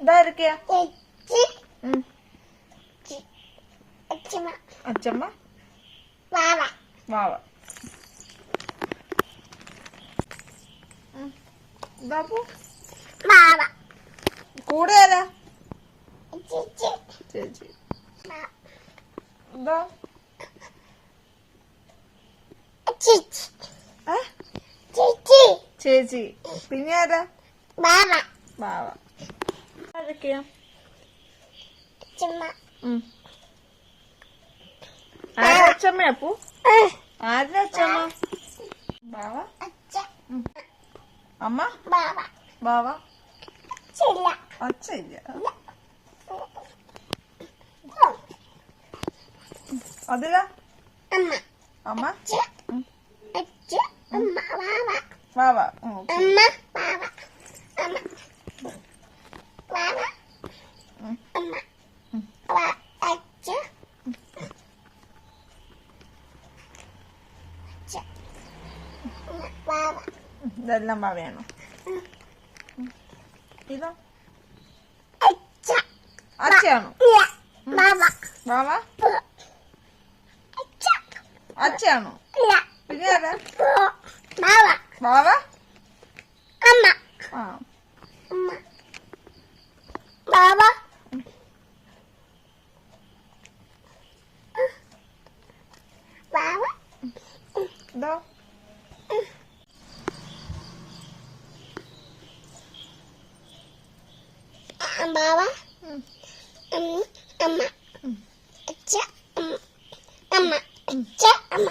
ഇതാരൊക്കെയാ? അച്ഛമ്മ. വാവ. ബാബു കൂടെ ആരാ? ചേച്ചി. എന്താ ചേച്ചി. പിന്നെ ആരാ വാവ ആരൊക്കെയാ? അച്ഛമ്മ. ആരാ അച്ചമ്മ അപ്പു. ആരാ അച്ചമ്മ ബാവ? അമ്മ? ബാവ. ചില്ല അച്ഛ ഇല്ല. അതില? അമ്മ. അമ്മ? വാവ ഇതെല്ലാം ഇതോ? അച്ഛയാണോ? വാവ അച്ഛയാണോ? പിന്നെ ആരാ? വാവ ബാവ അമ്മ. ആ. അമ്മ. വാവ ഇതോ. വാവ ഉം. അമ്മ. അമ്മ. അച്ഛ. അമ്മ. അമ്മ. അച്ഛ. അമ്മ.